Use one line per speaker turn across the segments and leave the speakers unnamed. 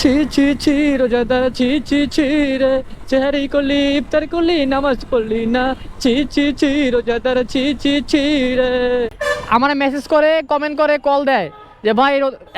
ছি ছি ছি রোজাদার ছি ছি ছি রে। চেহারি করলি ইফতার করলি নামাজ পড়লি না। ছি ছি ছি রোজাদার ছি ছি ছি রে। আমার মেসেজ করে কমেন্ট করে কল দেয় যে ভাই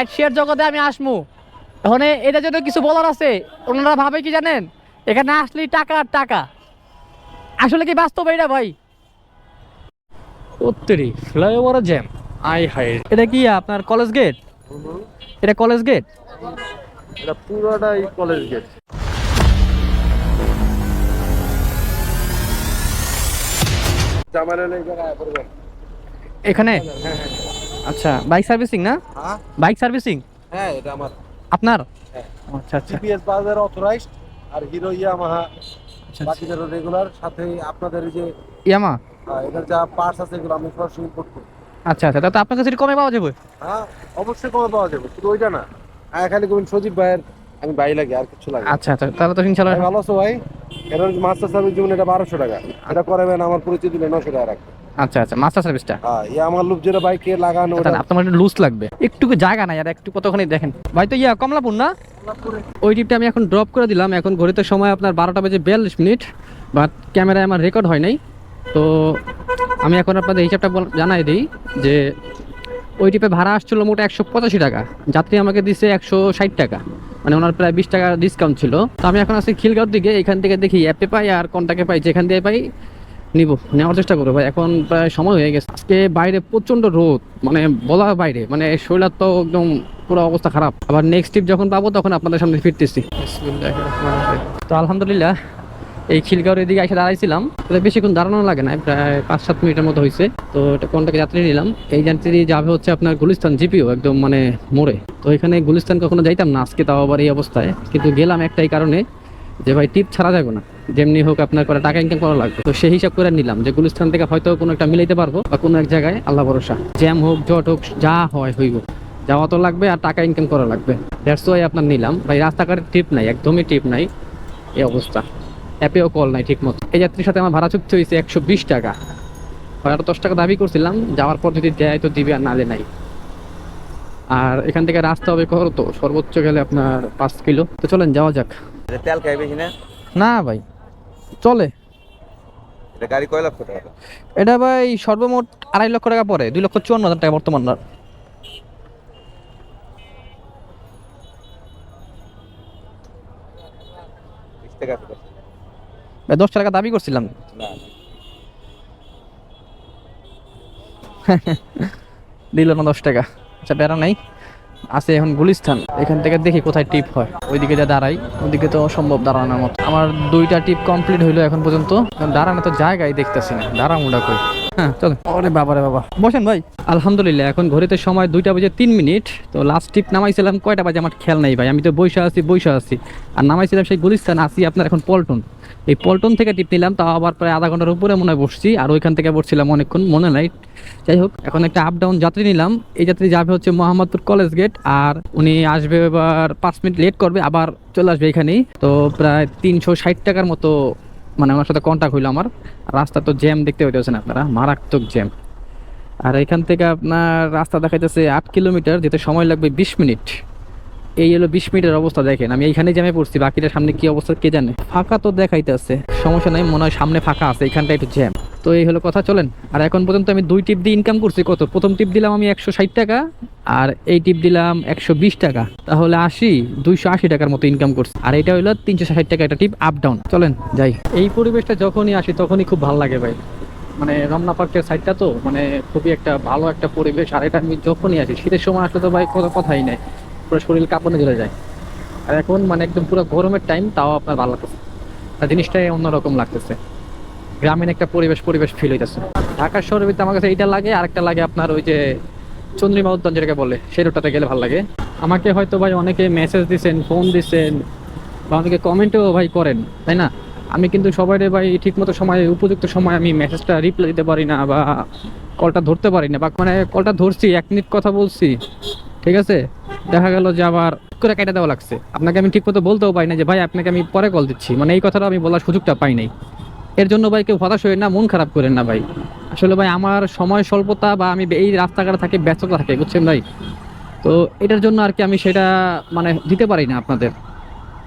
এক শেয়ার জগতে আমি আসমু। ওখানে এটা যদি কিছু বলার আছে ওনারা ভাবে কি জানেন? এখানে আসলেই টাকা আর টাকা। আসলে কি বাস্তব এটা ভাই? উত্তরি ফ্লাইওভার জ্যাম আই হাই এটা কি আপনার কলেজ গেট এটা কলেজ গেট
এটা পুরোটাই কলেজ গেট
এখানে? আচ্ছা বাইক সার্ভিসিং না?
হ্যাঁ।
বাইক সার্ভিসিং
হ্যাঁ এটা আমার।
আপনার?
হ্যাঁ।
আচ্ছা আচ্ছা।
জিপিএস বাজার অথরাইজড আর হিরো ইয়ামাহা
আচ্ছা
বাকি রেগুলার সাথে আপনাদের এই যে
ইয়ামা
আহ, এটার যা পার্টস আছে এগুলো আমি সরাসরি ইম্পোর্ট করি।
আচ্ছা আচ্ছা। তাতে আপনার কাছে কমে পাওয়া যাবে?
হ্যাঁ অবশ্যই কমে পাওয়া যাবে। শুধু ওইটা না। হ্যাঁ খালি কোন সজীব ভাইয়ের আমি ভাই লাগে আর কিছু লাগে
আচ্ছা আচ্ছা তাহলে তো ইনশাল্লাহ।
ভাই ভালো আছো ভাই? এটার মাস্টার সার্ভিস যেমন এটা বারোশো টাকা। এটা করাবেন আমার পরিচয় দিলে নশো টাকা রাখবে।
আচ্ছা আচ্ছা মাস্টার সার্ভিসটা?
হ্যাঁ ইয়ে আমার লুপ যেটা বাইকে লাগানো ওটা
আপনার একটু লুজ লাগবে। একটু জায়গা নাই আর একটু কতখানি দেখেন। ভাই তো ইয়া কমলাপুর না? ওই টিপটা আমি এখন ড্রপ করে দিলাম। এখন ঘড়িতে সময় আপনার বারোটা বেজে বিয়াল্লিশ মিনিট বাট ক্যামেরায় আমার রেকর্ড হয় নাই। তো আমি এখন আপনাদের হিসাবটা বল- জানাই দিই যে ওই টিপে ভাড়া আসছিল মোট একশো পঁচাশি টাকা। যাত্রী আমাকে দিছে একশো ষাট টাকা। মানে ওনার প্রায় বিশ টাকা ডিসকাউন্ট ছিল। তো আমি এখন আছি খিলগাঁওর দিকে। এখান থেকে দেখি অ্যাপে পাই আর কন্টাকে পাই। যেখান দিয়ে পাই নিব। নেওয়ার চেষ্টা করব ভাই। এখন প্রায় সময় হয়ে গেছে। আজকে বাইরে প্রচণ্ড রোদ। মানে বলা বাইরে। মানে শরীর তো একদম পুরো অবস্থা খারাপ। আবার নেক্সট ট্রিপ যখন পাবো তখন আপনাদের সামনে ফিরতেছি। তো আলহামদুলিল্লাহ এই খিলগাঁওর এদিকে এসে দাঁড়াইছিলাম। বেশিক্ষণ দাঁড়ানো লাগে না প্রায় পাঁচ সাত মিনিটের মতো হয়েছে তো এটা কোনটাকে যাত্রী নিলাম। এই যাত্রী যাবে হচ্ছে আপনার গুলিস্তান জিপিও, একদম মানে মোড়ে। তো এখানে গুলিস্তান কখনো যাইতাম না, আজকে তাও আবার এই অবস্থায়। কিন্তু গেলাম একটাই কারণে যে ভাই, টিপ ছাড়া যাবে না। যেমনি হোক আপনার করে টাকা ইনকাম করা লাগবে। তো সেই হিসাব করে নিলাম যে গুলিস্তান থেকে হয়তো কোনো একটা মিলাইতে পারব বা কোনো এক জায়গায় আল্লাহ ভরসা। জ্যাম হোক, জট হোক, যা হয় হইব। যাওয়া তো লাগবে আর টাকা ইনকাম করা লাগবে। দ্যাটস আপনার নিলাম। ভাই, রাস্তাঘাটের টিপ নাই, একদমই টিপ নাই। এই অবস্থা। অ্যাপেও কল নাই ঠিক মতো এই যাত্রীর সাথে আমার ভাড়া চুক্তি হয়েছে একশো বিশ টাকা। আরও দশ টাকা দাবি করছিলাম যাওয়ার পর যদি দেয় তো দিবে আর নালে নাই। আর এখান থেকে রাস্তা হবে কত? সর্বোচ্চ গেলে আপনার পাঁচ কিলো। তো চলেন যাওয়া যাক।
তেল খাই বেশি না?
না ভাই চলে।
এটা গাড়ি কয় লক্ষ টাকা?
এটা ভাই সর্বমোট আড়াই লক্ষ টাকা পরে দুই লক্ষ চুয়ান্ন হাজার টাকা বর্তমান না
বিশ টাকা আছে তো।
দশ টাকা দাবি করছিলাম। দিল না দশ টাকা। আচ্ছা বেড়া নাই। আছে এখন গুলিস্থান এখান থেকে দেখি কোথায় টিপ হয়। ওইদিকে যা দাঁড়াই ওইদিকে তো অসম্ভব দাঁড়ানোর মতো। আমার দুইটা টিপ কমপ্লিট হইল এখন পর্যন্ত। দাঁড়ানো তো জায়গায় দেখতেছি না। দাঁড়া মুডা কই? হ্যাঁ চলো ওরে বাবারে বাবা। বসেন ভাই। আলহামদুলিল্লাহ এখন ঘড়িতে সময় দুইটা বাজে তিন মিনিট। তো লাস্ট টিপ নামাইছিলাম কয়টা বাজে আমার খেয়াল নাই ভাই। আমি তো বৈশা আছি বৈশা আছি। আর নামাইছিলাম সেই গুলিস্তান আছি আপনার এখন পল্টন। এই পল্টন থেকে টিপ নিলাম তাও আবার প্রায় আধা ঘণ্টার উপরে মনে হয় বসছি। আর ওইখান থেকে বসছিলাম অনেকক্ষণ মনে নাই। যাই হোক এখন একটা আপ ডাউন যাত্রী নিলাম। এই যাত্রী যাবে হচ্ছে মোহাম্মদপুর কলেজ গেট আর উনি আসবে এবার পাঁচ মিনিট লেট করবে আবার চলে আসবে এখানেই। তো প্রায় তিনশো ষাট টাকার মতো মানে ওনার সাথে কন্ট্যাক্ট হইল আমার। রাস্তা তো জ্যাম দেখতে পাইতেছেন আপনারা, মারাত্মক জ্যাম আর এখান থেকে আপনার রাস্তা দেখাইতেছে আট কিলোমিটার, যেতে সময় লাগবে বিশ মিনিট। এই হলো বিশ মিনিটের অবস্থা, দেখেন, আমি এইখানে জ্যামে পড়ছি, বাকিটা সামনে কি অবস্থা কে জানে? ফাঁকা তো দেখাইতেছে, সমস্যা নাই, মনে হয় সামনে ফাঁকা আছে এখানটা একটু জ্যাম তো এই হলো কথা, চলেন। আর এখন পর্যন্ত আমি দুই টিপ দিয়ে ইনকাম করছি, কত? প্রথম টিপ দিলাম আমি একশো ষাট টাকা, আর এই টিপ দিলাম একশো বিশ টাকা। তাহলে আশি, দুইশো আশি টাকার মতো ইনকাম করছি। আর এটা হলো তিনশো ষাট টাকা একটা টিপ আপ ডাউন চলেন, যাই। এই পরিবেশটা যখনই আসি, তখনই খুব ভালো লাগে ভাই। মানে রমনা পার্কের সাইডটা তো মানে খুবই একটা ভালো একটা পরিবেশ। আর এটা আমি যখনই আসি, শীতের সময় আসলে তো ভাই কোনো কথাই নেই। পুরো শরীর কাঁপনে চলে যায়। আর এখন মানে একদম পুরো গরমের টাইম তাও আপনার ভালো লাগতেছে জিনিসটাই অন্যরকম লাগতেছে। গ্রামীণ একটা পরিবেশ পরিবেশ ফিল হইতেছে। ঢাকার শহরের ভিতরে আমার কাছে এইটা লাগে, আরেকটা লাগে আপনার ওই যে চন্দ্রিমা উদ্যান যেটাকে বলে, সেই রোডটাতে গেলে ভালো লাগে। আমাকে হয়তো ভাই অনেকে মেসেজ দিছেন ফোন দিছেন, বা অনেকে কমেন্টও ভাই করেন, তাই না? আমি কিন্তু সবাই ভাই ঠিক মতো সময়, উপযুক্ত সময় আমি মেসেজটা রিপ্লাই দিতে পারি না বা কলটা ধরতে পারি না। বা মানে কলটা ধরছি, এক মিনিট কথা বলছি, ঠিক আছে? দেখা গেল যে আবার করে কেটে দেওয়া লাগছে। আপনাকে আমি ঠিক মতো বলতেও পারি না যে, ভাই, আপনাকে আমি পরে কল দিচ্ছি। মানে এই কথাটা আমি বলার সুযোগটা পাই নাই। এর জন্য ভাই কেউ হতাশ হয়ে না, মন খারাপ করেন না ভাই। আসলে ভাই আমার সময় স্বল্পতা বা আমি এই রাস্তাঘাটে থাকি, ব্যস্ততা থাকে, বুঝছেন ভাই? তো এটার জন্য আর কি আমি সেটা মানে দিতে পারি না আপনাদের।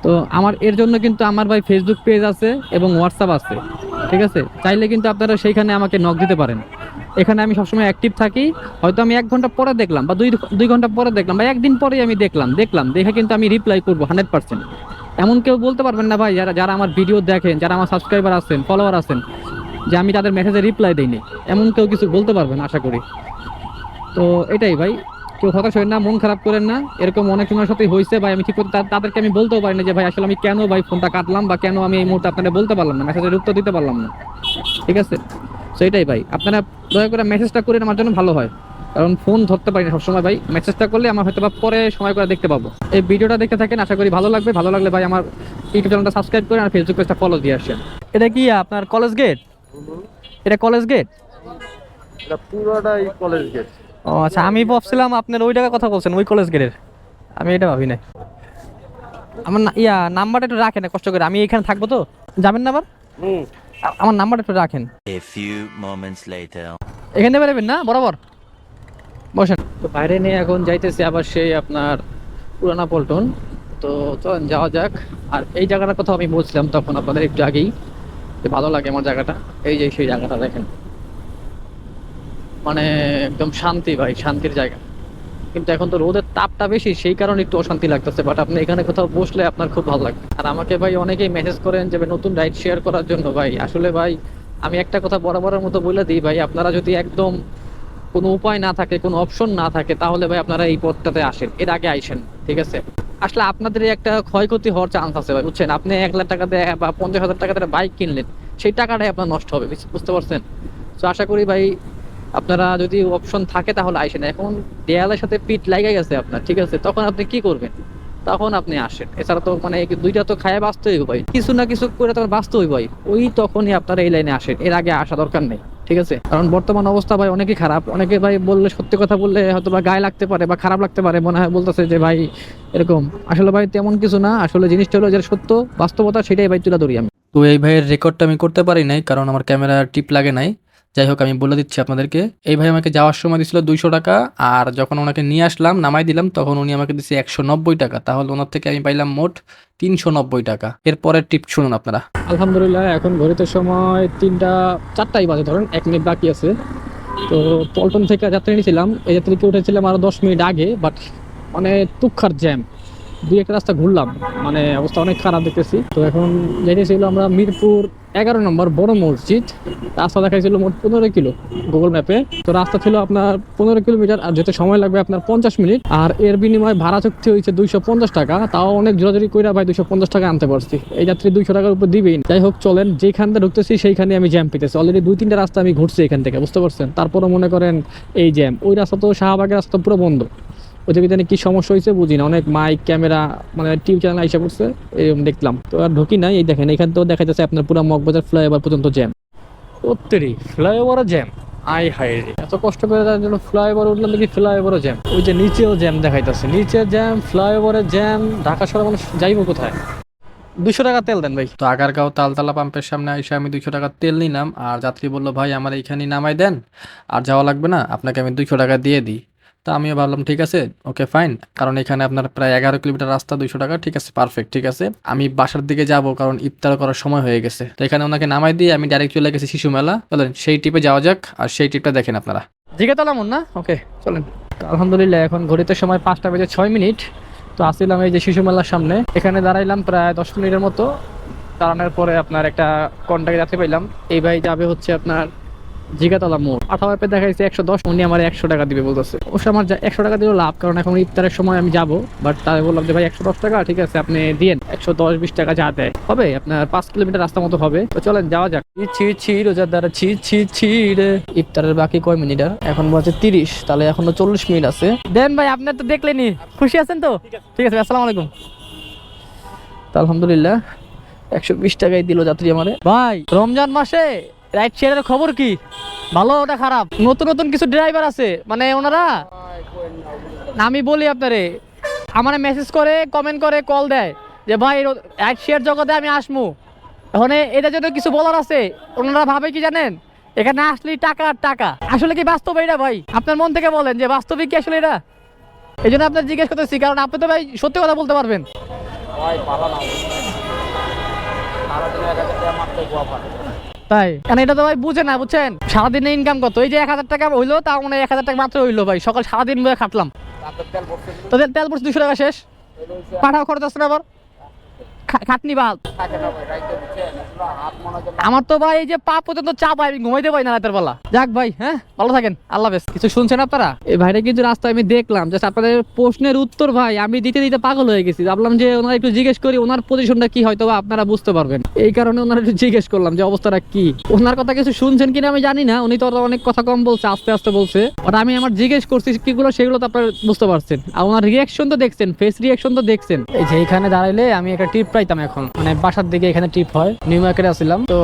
তো আমার, এর জন্য কিন্তু আমার ভাই ফেসবুক পেজ আছে এবং হোয়াটসঅ্যাপ আছে, ঠিক আছে? চাইলে কিন্তু আপনারা সেইখানে আমাকে নক দিতে পারেন। এখানে আমি সবসময় অ্যাক্টিভ থাকি। হয়তো আমি এক ঘণ্টা পরে দেখলাম বা দুই দুই ঘণ্টা পরে দেখলাম বা একদিন পরেই আমি দেখলাম দেখলাম। দেখে কিন্তু আমি রিপ্লাই করব হান্ড্রেড পার্সেন্ট এমন কেউ বলতে পারবেন না ভাই, যারা যারা আমার ভিডিও দেখেন, যারা আমার সাবস্ক্রাইবার আছেন ফলোয়ার আছেন, যে আমি তাদের মেসেজে রিপ্লাই দিইনি। এমন কেউ কিছু বলতে পারবেন, আশা করি। তো এটাই ভাই, কেউ হতাশ হয় না, মন খারাপ করেন না। এরকম অনেক সময়ের সাথে হয়েছে ভাই, আমি ঠিক করে তা- তাদেরকে আমি বলতেও পারি না যে ভাই, আসলে আমি কেন ভাই ফোনটা কাটলাম বা কেন আমি এই মুহূর্তে আপনাদের বলতে পারলাম না মেসেজের উত্তর দিতে পারলাম না। ঠিক আছে? তো এটাই ভাই। আপনারা দয়া করে মেসেজটা করেন আমার জন্য ভালো হয়। কারণ ফোন ধরতে পারি না সবসময় ভাই। মেসেজটা করলে আমার হয়তো বা পরে সময় করে দেখতে পাবো। এই ভিডিওটা দেখতে থাকেন আশা করি ভালো লাগবে। ভালো লাগলে ভাই আমার ইউটিউব চ্যানেলটা সাবস্ক্রাইব করেন আর ফেসবুক পেজটা ফলো দিয়ে আসেন। এটা কি আপনার কলেজ গেট এটা কলেজ গেট
এটা পুরোটাই কলেজ গেট
ও আচ্ছা আমি ভাবছিলাম আপনার ওই জায়গায় কথা বলছেন ওই কলেজ গেটের আমি এটা ভাবি নাই। আমার না- ইয়া নাম্বারটা একটু রাখেন কষ্ট করে। আমি এখানে থাকব তো? যাবেন না আবার?
হুম।
আমার নাম্বারটা একটু রাখেন।
A few moments later.
এখানে বেরোবেন না? বরাবর। বসেন। তো বাইরে নিয়ে এখন যাইতেছি আবার সেই আপনার পুরানা পল্টন। তো চলেন যাওয়া যাক। আর এই জায়গাটার কথা আমি বলছিলাম তখন আপনাদের একটু আগেই যে ভালো লাগে আমার জায়গাটা। এই যে সেই জায়গাটা দেখেন। মানে একদম শান্তি ভাই শান্তির জায়গা। কিন্তু এখন তো রোদের তাপটা বেশি, সেই কারণে একটু অশান্তি লাগতেছে। বাট আপনি এখানে কোথাও বসলে আপনার খুব ভালো লাগবে। আর আমাকে ভাই অনেকেই মেসেজ করেন যে নতুন রাইড শেয়ার করার জন্য ভাই। আসলে ভাই, আমি একটা কথা বরাবরের মতো বলে দিই, ভাই, আপনারা যদি একদম কোনো উপায় না থাকে, কোনো অপশন না থাকে, তাহলে ভাই আপনারা এই পথটাতে আসেন। এর আগে আইসেন, ঠিক আছে? আসলে আপনাদের একটা ক্ষয়ক্ষতি হওয়ার চান্স আছে ভাই, বুঝছেন? আপনি এক লাখ টাকা দিয়ে বা পঞ্চাশ হাজার টাকা দিয়ে বাইক কিনলেন, সেই টাকাটাই আপনার নষ্ট হবে বুঝতে পারছেন? তো আশা করি ভাই আপনারা যদি অপশন থাকে তাহলে আইসেন। এখন দেয়ালের সাথে পিঠ লাগে গেছে আপনার, ঠিক আছে? তখন আপনি কি করবেন? তখন আপনি আসেন। এছাড়া তো মানে দুইটা তো খায় বাঁচতে হইব কিছু না কিছু করে তো বাঁচতে হইব ভাই। ওই তখনই আপনারা এই লাইনে আসেন। এর আগে আসা দরকার নেই, ঠিক আছে? কারণ বর্তমান অবস্থা ভাই অনেকই খারাপ। অনেকে ভাই বললে সত্যি কথা বললে হয়তো বা গায়ে লাগতে পারে বা খারাপ লাগতে পারে, মনে হয় বলতেছে যে ভাই এরকম। আসলে ভাই তেমন কিছু না। আসলে জিনিসটা হলো যেটা সত্য, বাস্তবতা সেটাই ভাই তুলে ধরি আমি। তো এই ভাইয়ের রেকর্ডটা আমি করতে পারি নাই, কারণ আমার ক্যামেরা টিপ লাগে নাই। যাই হোক, আমি বলে দিচ্ছি আপনাদেরকে। এই ভাই আমাকে যাওয়ার সময় দিছিল দুইশো টাকা, আর যখন ওনাকে নিয়ে আসলাম, নামাই দিলাম, তখন উনি আমাকে দিচ্ছে একশো নব্বই টাকা। তাহলে ওনার থেকে আমি পাইলাম মোট তিনশো নব্বই টাকা। এরপরের টিপ শুনুন আপনারা। আলহামদুলিল্লাহ, এখন ঘড়িতে সময় তিনটা, চারটাই বাজে, ধরেন এক মিনিট বাকি আছে। তো পল্টন থেকে যাত্রী নিয়েছিলাম। এই যাত্রীকে উঠেছিলাম আরও দশ মিনিট আগে বাট মানে তুক্ষার জ্যাম দুই একটা রাস্তা ঘুরলাম। মানে অবস্থা অনেক খারাপ দেখতেছি। তো এখন যাইতেছিল আমরা মিরপুর এগারো নম্বর বড় মসজিদ। রাস্তা দেখাইছিল মোট পনেরো কিলো গুগল ম্যাপে তো রাস্তা ছিল আপনার পনেরো কিলোমিটার, আর যেতে সময় লাগবে আপনার পঞ্চাশ মিনিট। আর এর বিনিময়ে ভাড়া চুক্তি হয়েছে দুইশো পঞ্চাশ টাকা। তাও অনেক জোরাজোরি কইরা ভাই দুইশো পঞ্চাশ টাকা আনতে পারছি। এই যাত্রী দুইশো টাকার উপর দিবেই। যাই হোক, চলেন, যেখান থেকে ঢুকতেছি সেইখানে আমি জ্যাম পেতেছি। অলরেডি দুই, তিনটা রাস্তা আমি ঘুরছি এখান থেকে, বুঝতে পারছেন? তারপরে মনে করেন এই জ্যাম ওই রাস্তা তো শাহবাগের রাস্তা পুরো বন্ধ। ওদিকে জানি কি সমস্যা হয়েছে বুঝি না। অনেক মাইক ক্যামেরা মানে টিভি চ্যানেল আইসা করছে এরকম দেখলাম। তো আর ঢুকি নাই এই দেখেন এখান থেকেও দেখা যাচ্ছে আপনার পুরো মগবাজার ফ্লাইওভার পর্যন্ত জ্যাম সত্যি ফ্লাইওভারও জ্যাম আই হাই রে। এত কষ্ট করে তার জন্য ফ্লাইওভার উঠলাম দেখি ফ্লাইওভারও জ্যাম ওই যে নিচেও জ্যাম দেখাইতেছে নিচে জ্যাম ফ্লাইওভারে জ্যাম ঢাকা শহরে মানুষ যাইবো কোথায়? দুশো টাকা তেল দেন ভাই। তো আগারগাঁও তালতলা পাম্পের সামনে এসে আমি দুইশো টাকা তেল নিলাম আর যাত্রী বলল ভাই আমার এইখানে নামাই দেন আর যাওয়া লাগবে না আপনাকে আমি দুইশো টাকা দিয়ে দিই। তা আমিও ভাবলাম, ঠিক আছে ওকে ফাইন কারণ এখানে আপনার প্রায় এগারো কিলোমিটার রাস্তা, দুইশো টাকা, ঠিক আছে পারফেক্ট ঠিক আছে। আমি বাসার দিকে যাব কারণ ইফতার করার সময় হয়ে গেছে। তো এখানে ওনাকে নামাই দিয়ে আমি ডাইরেক্ট চলে গেছি শিশু মেলা। বলেন সেই টিপে যাওয়া যাক আর সেই টিপটা দেখেন আপনারা। জিগে তালাম না? ওকে চলেন। আলহামদুলিল্লাহ, এখন ঘড়িতে সময় পাঁচটা বেজে ছয় মিনিট। তো আসছিলাম এই যে শিশু মেলার সামনে। এখানে দাঁড়াইলাম প্রায় দশ মিনিটের মতো। দাঁড়ানোর পরে আপনার একটা কন্ট্যাক্ট যাত্রী পাইলাম। এই ভাই যাবে হচ্ছে আপনার জিগাতলা মোড়। আঠারো অ্যাপে দেখাইছে একশো দশ উনি আমার একশো টাকা দিবে বলতেছে। অবশ্য আমার একশো টাকা দিলেও লাভ কারণ এখন ইফতারের সময় আমি যাব বাট তাই বললাম যে ভাই একশো দশ টাকা ঠিক আছে আপনি দিয়েন। একশো দশ বিশ টাকা যা দেয়। হবে আপনার পাঁচ কিলোমিটার রাস্তা মতো হবে। তো চলেন যাওয়া যাক। ছি, ছি দ্বারা ছি ছি ছি রে। ইফতারের বাকি কয় মিনিট আর? এখন বলছে তিরিশ তাহলে এখনও চল্লিশ মিনিট আছে। দেন ভাই আপনার তো দেখলেনি খুশি আছেন তো? ঠিক আছে। আসসালামু আলাইকুম। তো আলহামদুলিল্লাহ একশো বিশ টাকাই দিল যাত্রী আমারে। ভাই রমজান মাসে রাইড শেয়ারের খবর কি? ভালো ওটা খারাপ? নতুন নতুন কিছু ড্রাইভার আছে? মানে ওনারা? আমি বলি আপনারে, আমার মেসেজ করে কমেন্ট করে কল দেয় যে, ভাই রাইড শেয়ার জগতে আমি আসমু। এখন এটা জন্য কিছু বলার আছে? ওনারা ভাবে কি জানেন? এখানে আসলেই টাকা আর টাকা। আসলে কি বাস্তব এটা ভাই? আপনার মন থেকে বলেন যে বাস্তবিক কি আসলে এটা? এই জন্য আপনার জিজ্ঞেস করতেছি, কারণ আপনি তো ভাই সত্যি কথা বলতে পারবেন। তাই? কারণ এটা তো ভাই বুঝে না বুঝছেন? সারাদিনে ইনকাম কত? এই যে এক হাজার টাকা হইল তাও মানে এক হাজার টাকা মাত্র হইল ভাই। সকাল সারাদিন বয়ে খাটলাম। তোদের তেল- পড়ছে দুশো টাকা শেষ। পাঠাও খরচ আসছে না আবার? খাটনি বাদ আমার তো ভাই এই যে পা পর্যন্ত চাপ আমি ঘুমাইতে পারি না রাতের বেলা। যাক ভাই হ্যাঁ ভালো থাকেন আল্লাহ হাফেজ। কিছু শুনছেন আপনারা? এই ভাইটা কিন্তু রাস্তায় আমি দেখলাম যে আপনাদের প্রশ্নের উত্তর ভাই আমি দিতে দিতে পাগল হয়ে গেছি। ভাবলাম যে ওনারা একটু জিজ্ঞেস করি ওনার পজিশনটা কি হয়তো আপনারা বুঝতে পারবেন। এই কারণে ওনারা একটু জিজ্ঞেস করলাম যে অবস্থাটা কি। ওনার কথা কিছু শুনছেন কিনা আমি জানি না উনি তো অনেক কথা কম বলছে আস্তে আস্তে বলছে। আর আমি আমার জিজ্ঞেস করছি কিগুলো সেগুলো তো আপনারা বুঝতে পারছেন। আর ওনার রিয়াকশন তো দেখছেন ফেস রিয়াকশন তো দেখছেন। এই যে এখানে দাঁড়াইলে আমি একটা টিপ পাইতাম এখন। মানে বাসার দিকে এখানে টিপ হয় নিউ মার্কেটে আসছিলাম। তো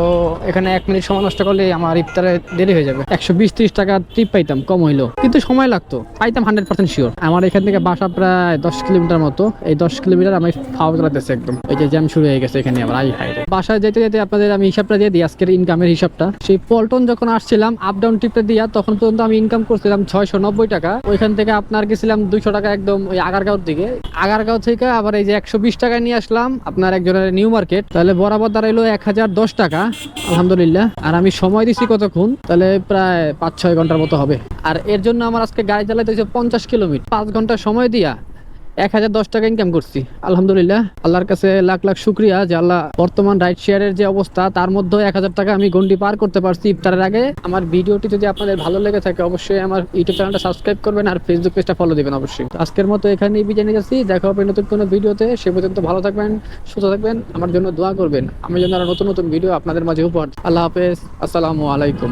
এখানে এক মিনিট সময় নষ্ট করলে আমার ইফতারে দেরি হয়ে যাবে। একশো বিশ, ত্রিশ টাকা টিপ পাইতাম, কম হইল কিন্তু সময় লাগতো। পাইতাম হান্ড্রেড পার্সেন্ট শিওর আমার এখান থেকে বাসা প্রায় দশ কিলোমিটার মতো। এই দশ কিলোমিটার আমি ফাওয়া চালাতেছে একদম। এই যে জ্যাম শুরু হয়ে গেছে এখানে আবার আই হাই বাসায় যেতে যেতে আপনাদের আমি হিসাবটা দিয়ে দিই, আজকের ইনকামের হিসাবটা। সেই পল্টন যখন আসছিলাম আপ ডাউন টিপটা দিয়া, তখন পর্যন্ত আমি ইনকাম করছিলাম ছয়শো নব্বই টাকা। ওইখান থেকে আপনার গেছিলাম দুইশো টাকা একদম ওই আগারগাঁওর দিকে। আগারগাঁও থেকে আবার এই যে একশো বিশ টাকায় নিয়ে আসলাম। আপনার একজনের নিউ মার্কেট তাহলে বরাবর দাঁড়াইলো এক হাজার দশ টাকা, আলহামদুলিল্লাহ। আর আমি সময় দিছি কতক্ষণ, তাহলে প্রায় পাঁচ ছয় ঘণ্টার মতো হবে। আর এর জন্য আমার আজকে গাড়ি চালাতে হয়েছে পঞ্চাশ কিলোমিটার। পাঁচ ঘণ্টা সময় দিয়া এক হাজার দশ টাকা ইনকাম করছি। আলহামদুলিল্লাহ, আল্লাহর কাছে লাখ লাখ শুক্রিয়া যে আল্লাহ বর্তমান রাইড শেয়ারের যে অবস্থা, তার মধ্যে এক হাজার টাকা আমি গন্ডি পার করতে পারছি ইফতারের আগে। আমার ভিডিওটি যদি আপনাদের ভালো লেগে থাকে, অবশ্যই আমার ইউটিউব চ্যানেলটা সাবস্ক্রাইব করবেন আর ফেসবুক পেজটা ফলো দিবেন অবশ্যই। আজকের মতো এখানেই বিদায় নিয়ে যাচ্ছি। দেখা হবে নতুন কোনো ভিডিওতে। সে পর্যন্ত ভালো থাকবেন, সুস্থ থাকবেন, আমার জন্য দোয়া করবেন। আমি যেন আরও নতুন নতুন ভিডিও আপনাদের মাঝে উপহার আল্লাহ হাফেজ। আসসালামু আলাইকুম।